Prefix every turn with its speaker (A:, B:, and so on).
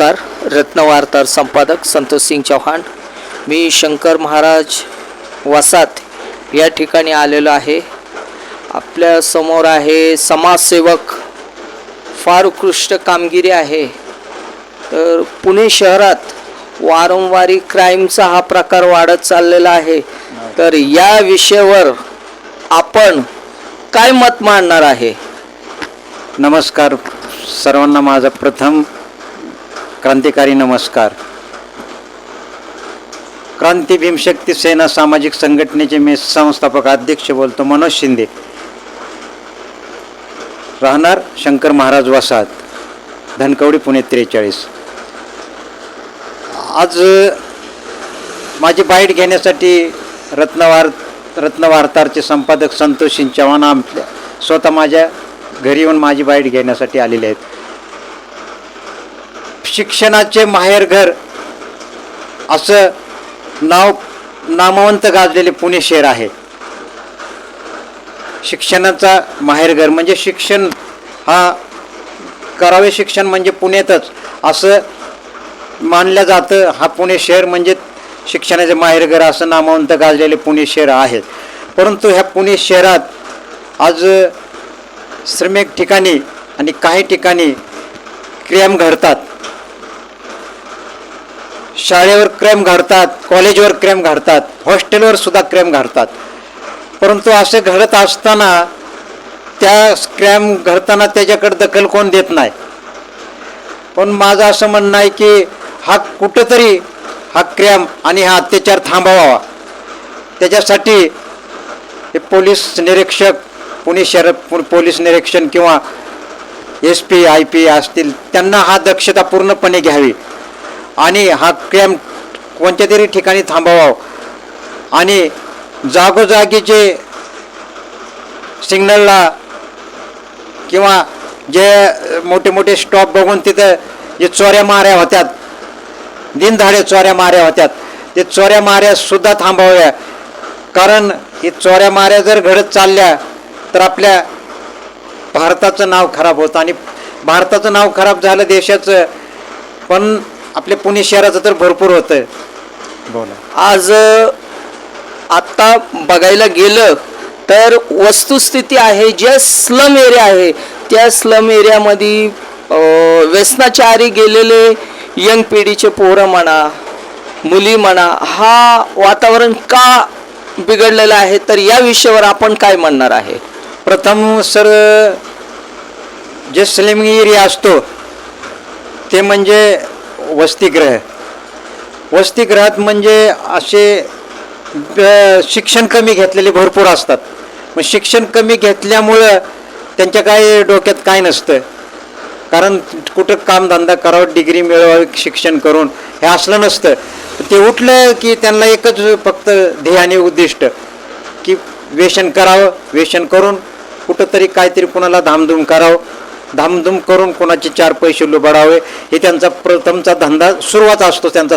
A: नमस्कार रत्नवार्तार संपादक संतोष सिंग चौहान. मी शंकर महाराज वसात या ठिकाणी आलेलो आहे. आपल्यासमोर आहे समाजसेवक फार उत्कृष्ट कामगिरी आहे. तर पुणे शहरात वारंवारी क्राईमचा हा प्रकार वाढत चाललेला आहे. तर या विषयावर आपण काय मत मांडणार आहे?
B: नमस्कार. सर्वांना माझा प्रथम क्रांतिकारी नमस्कार. क्रांती भीमशक्ती सेना सामाजिक संघटनेचे मी संस्थापक अध्यक्ष बोलतो मनोज शिंदे. राहणार शंकर महाराज वसाहत धनकवडी पुणे त्रेचाळीस. आज माझी बाईट घेण्यासाठी रत्नवार रत्नवार्तारचे संपादक संतोष चव्हाण आम स्वतः माझ्या घरी येऊन माझी बाईट घेण्यासाठी आलेले आहेत. शिक्षणाचे माहेरघर असं नाव नामवंत गाजलेले पुणे शहर आहे. शिक्षणाचा माहेरघर म्हणजे शिक्षण हा करावे शिक्षण म्हणजे पुण्यातच असं मानलं जातं. हा पुणे शहर म्हणजे शिक्षणाचे माहेरघर असं नामवंत गाजलेले पुणे शहर आहेत परंतु ह्या पुणे शहरात आज श्रमिक ठिकाणी आणि काही ठिकाणी क्रियाम घडतात. शाळेवर क्रॅम घडतात कॉलेजवर क्रॅम घडतात हॉस्टेलवर सुद्धा क्रॅम घडतात परंतु असे घडत असताना त्या क्रॅम घडताना त्याच्याकडे दखल कोण देत नाही. पण माझं असं म्हणणं आहे की हा कुठंतरी हा क्रॅम आणि हा अत्याचार थांबवावा. त्याच्यासाठी हे पोलीस निरीक्षक पुणे शहर पोलीस निरीक्षण किंवा एस पी आय पी असतील त्यांना हा दक्षता पूर्णपणे घ्यावी. आणि हा कॅम्प कोणत्या तरी ठिकाणी थांबवावं आणि जागोजागीचे सिग्नलला किंवा जे मोठे मोठे स्टॉप बघून तिथं जे चोऱ्या माऱ्या होत्यात दिनधाडे चोऱ्या माऱ्या होत्यात ते चोऱ्या माऱ्यासुद्धा थांबवाव्या कारण हे चोऱ्या माऱ्या जर घडत चालल्या तर आपल्या भारताचं नाव खराब होतं. आणि भारताचं नाव खराब झालं देशाचं पण आपल्या पुणे शहराचं तर भरपूर होतं बोला.
A: आज आत्ता बघायला गेलं तर वस्तुस्थिती आहे जे स्लम एरिया आहे त्या स्लम एरियामध्ये अ, व्यसनाचारी गेलेले यंग पिढीचे पोरं म्हणा मुली म्हणा हा वातावरण का बिघडलेलं आहे? तर या विषयावर आपण काय म्हणणार आहे?
B: प्रथम सर जे स्लिम एरिया असतो ते म्हणजे वसतिगृह. वसतिगृहात म्हणजे असे शिक्षण कमी घेतलेले भरपूर असतात. मग शिक्षण कमी घेतल्यामुळं त्यांच्या काय डोक्यात काय नसतं. कारण कुठं कामधंदा करावं डिग्री मिळवावी शिक्षण करून हे असलं नसतं. ते उठलं की त्यांना एकच फक्त ध्येय आणि उद्दिष्ट की व्यसन करावं व्यसन करून कुठंतरी काहीतरी कुणाला धामधूम करावं धामधूम करून कोणाचे चार पैसे लुबाडावे हे त्यांचा प्रथमचा धंदा सुरुवात असतो त्यांचा